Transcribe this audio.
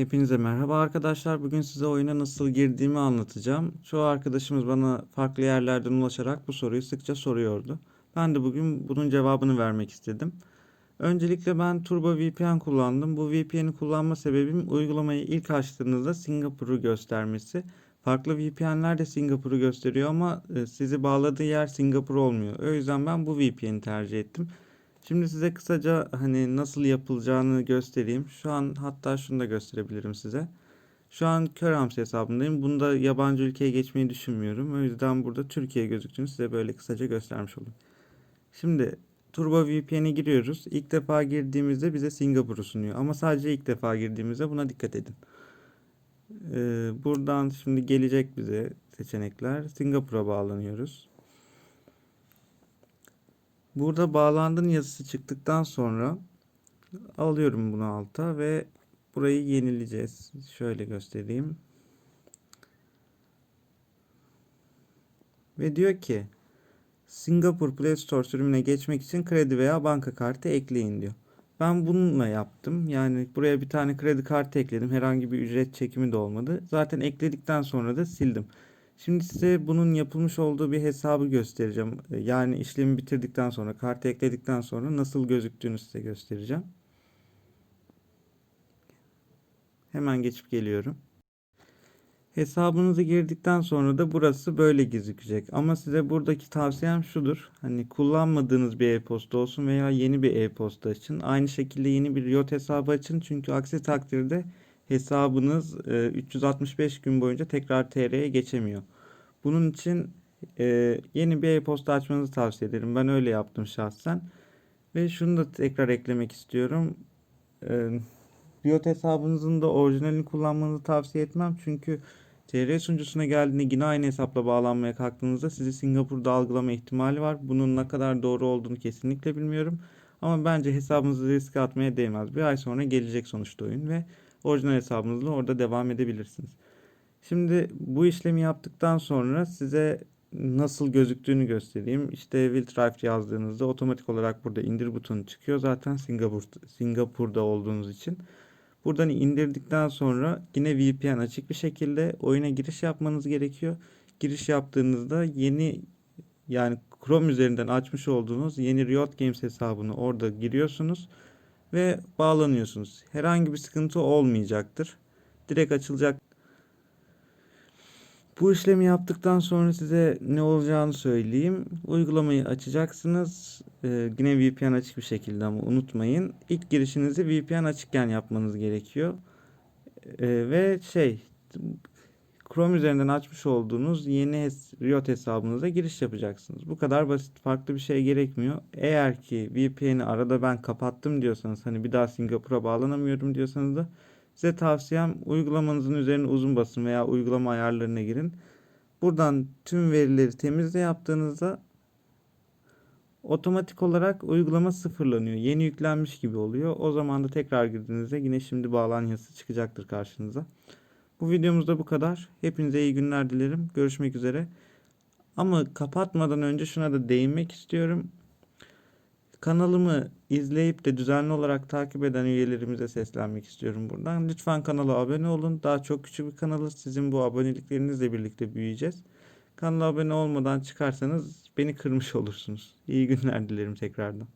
Hepinize merhaba arkadaşlar. Bugün size oyuna nasıl girdiğimi anlatacağım. Çoğu arkadaşımız bana farklı yerlerden ulaşarak bu soruyu sıkça soruyordu. Ben de bugün bunun cevabını vermek istedim. Öncelikle ben Turbo VPN kullandım. Bu VPN'i kullanma sebebim uygulamayı ilk açtığınızda Singapur'u göstermesi. Farklı VPN'ler de Singapur'u gösteriyor ama e, sizi bağladığı yer Singapur olmuyor. O yüzden ben bu VPN'i tercih ettim. Şimdi size kısaca hani nasıl yapılacağını göstereyim. Şu an hatta şunu da gösterebilirim size. Şu an Körams hesabındayım. Bunda yabancı ülkeye geçmeyi düşünmüyorum. O yüzden burada Türkiye gözüktüğünü size böyle kısaca göstermiş olayım. Şimdi Turbo VPN'e giriyoruz. İlk defa girdiğimizde bize Singapur'u sunuyor. Ama sadece ilk defa girdiğimizde buna dikkat edin. Ee, buradan şimdi gelecek bize seçenekler. Singapur'a bağlanıyoruz. Burada bağlandın yazısı çıktıktan sonra alıyorum bunu alta ve burayı yenileyeceğiz. Şöyle göstereyim. Ve diyor ki Singapur Play Store sürümüne geçmek için kredi veya banka kartı ekleyin diyor. Ben bununla yaptım. Yani buraya bir tane kredi kartı ekledim. Herhangi bir ücret çekimi de olmadı. Zaten ekledikten sonra da sildim. Şimdi size bunun yapılmış olduğu bir hesabı göstereceğim. Yani işlemi bitirdikten sonra, kartı ekledikten sonra nasıl gözüktüğünü size göstereceğim. Hemen geçip geliyorum. Hesabınızı girdikten sonra da burası böyle gözükecek. Ama size buradaki tavsiyem şudur. Hani kullanmadığınız bir e-posta olsun veya yeni bir e-posta açın. Aynı şekilde yeni bir Riot hesabı açın. Çünkü aksi takdirde hesabınız 365 e, gün boyunca tekrar TR'ye geçemiyor. Bunun için e, yeni bir e-posta açmanızı tavsiye ederim. Ben öyle yaptım şahsen. Ve şunu da tekrar eklemek istiyorum. E, Riot hesabınızın da orijinalini kullanmanızı tavsiye etmem. Çünkü TR sunucusuna geldiğinde yine aynı hesapla bağlanmaya kalktığınızda sizi Singapur'da algılama ihtimali var. Bunun ne kadar doğru olduğunu kesinlikle bilmiyorum. Ama bence hesabınızı riske atmaya değmez. Bir ay sonra gelecek sonuçta oyun ve orijinal hesabınızla orada devam edebilirsiniz. Şimdi bu işlemi yaptıktan sonra size nasıl gözüktüğünü göstereyim. İşte Will yazdığınızda otomatik olarak burada indir butonu çıkıyor. Zaten Singapur, Singapur'da olduğunuz için. Buradan indirdikten sonra yine VPN açık bir şekilde oyuna giriş yapmanız gerekiyor. Giriş yaptığınızda yeni yani Chrome üzerinden açmış olduğunuz yeni Riot Games hesabını orada giriyorsunuz ve bağlanıyorsunuz. Herhangi bir sıkıntı olmayacaktır. Direkt açılacak bu işlemi yaptıktan sonra size ne olacağını söyleyeyim. Uygulamayı açacaksınız. Ee, yine VPN açık bir şekilde ama unutmayın. İlk girişinizi VPN açıkken yapmanız gerekiyor. Ee, ve şey Chrome üzerinden açmış olduğunuz yeni Riot hesabınıza giriş yapacaksınız. Bu kadar basit farklı bir şey gerekmiyor. Eğer ki VPN'i arada ben kapattım diyorsanız hani bir daha Singapur'a bağlanamıyorum diyorsanız da Size tavsiyem uygulamanızın üzerine uzun basın veya uygulama ayarlarına girin. Buradan tüm verileri temizle yaptığınızda otomatik olarak uygulama sıfırlanıyor. Yeni yüklenmiş gibi oluyor. O zaman da tekrar girdiğinizde yine şimdi bağlan yazısı çıkacaktır karşınıza. Bu videomuzda bu kadar. Hepinize iyi günler dilerim. Görüşmek üzere. Ama kapatmadan önce şuna da değinmek istiyorum. Kanalımı izleyip de düzenli olarak takip eden üyelerimize seslenmek istiyorum buradan. Lütfen kanala abone olun. Daha çok küçük bir kanalız. Sizin bu aboneliklerinizle birlikte büyüyeceğiz. Kanala abone olmadan çıkarsanız beni kırmış olursunuz. İyi günler dilerim tekrardan.